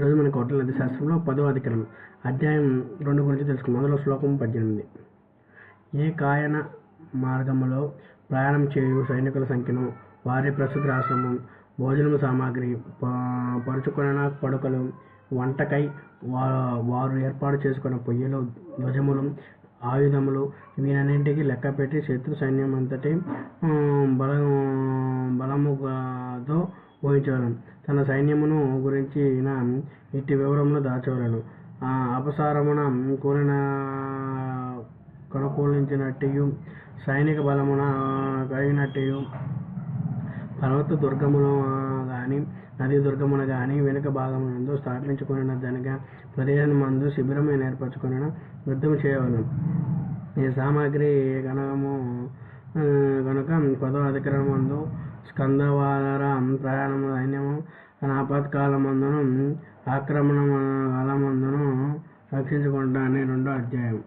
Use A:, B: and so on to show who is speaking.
A: ఈరోజు మన కోటల నది శాస్త్రంలో పదో అధికరణం. అధ్యాయం రెండు గురించి తెలుసుకుందాం. అందులో శ్లోకం పద్దెనిమిది. ఏ కాయన మార్గములో ప్రయాణం చేయు సైనికుల సంఖ్యను వారి ప్రస్తుత రాష్ట్రము భోజనము సామాగ్రి ప- పరుచుకొన పడుకలు వంటకై వా వారు ఏర్పాటు చేసుకున్న పొయ్యిలు ధ్వజములు ఆయుధములు వీనన్నింటికి లెక్క పెట్టి శత్రు సైన్యం అంతటి బల బలముగాతో ఊహించవలను తన సైన్యమును గురించి నా ఇట్టి వివరములు దాచవలను. ఆ అపసారమున కూలిన కనుకూలించినట్టు సైనిక బలమున కలిగినట్టు పర్వత దుర్గమును కానీ నది దుర్గమున కానీ వెనుక భాగమునందు స్థాపించుకున్న దనక ప్రదేశం మందు శిబిరమే ఏర్పరచుకున్న యుద్ధం చేయవలను. ఈ సామాగ్రి గణము పదో అధికారం ప్రయాణము సైన్యము ఆపత్కాలమందును ఆక్రమణ కాలమందును రక్షించుకుంటా అనే రెండో అధ్యాయం